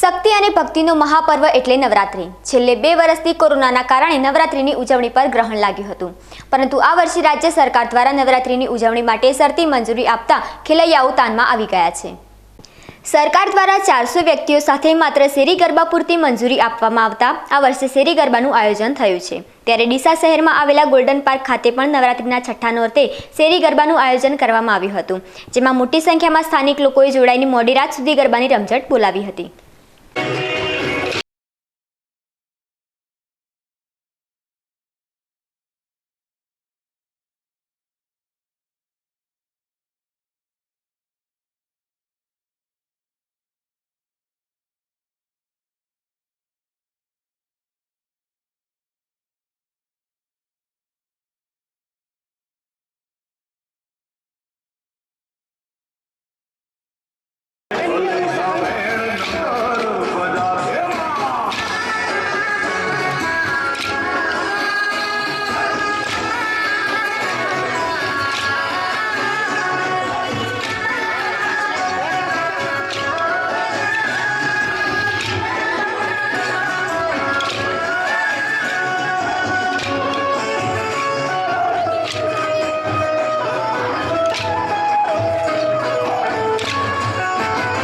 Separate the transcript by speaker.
Speaker 1: શક્તિ અને ભક્તિનો મહાપર્વ એટલે નવરાત્રિ. છેલ્લે બે વર્ષથી કોરોનાના કારણે નવરાત્રિની ઉજવણી પર ગ્રહણ લાગ્યું હતું. પરંતુ આ વર્ષે રાજ્ય સરકાર દ્વારા નવરાત્રિની ઉજવણી માટે શરતી મંજૂરી આપતા ખેલૈયાઓ તાનમાં આવી ગયા છે. સરકાર દ્વારા ચારસો વ્યક્તિઓ સાથે માત્ર શેરી ગરબા પૂરતી મંજૂરી આપવામાં આવતા આ વર્ષે શેરી ગરબાનું આયોજન થયું છે. ત્યારે ડીસા શહેરમાં આવેલા ગોલ્ડન પાર્ક ખાતે પણ નવરાત્રિના છઠ્ઠા નોરતે શેરી ગરબાનું આયોજન કરવામાં આવ્યું હતું. જેમાં મોટી સંખ્યામાં સ્થાનિક લોકોએ જોડાઈને મોડી રાત સુધી ગરબાની રમઝટ બોલાવી હતી. Yeah.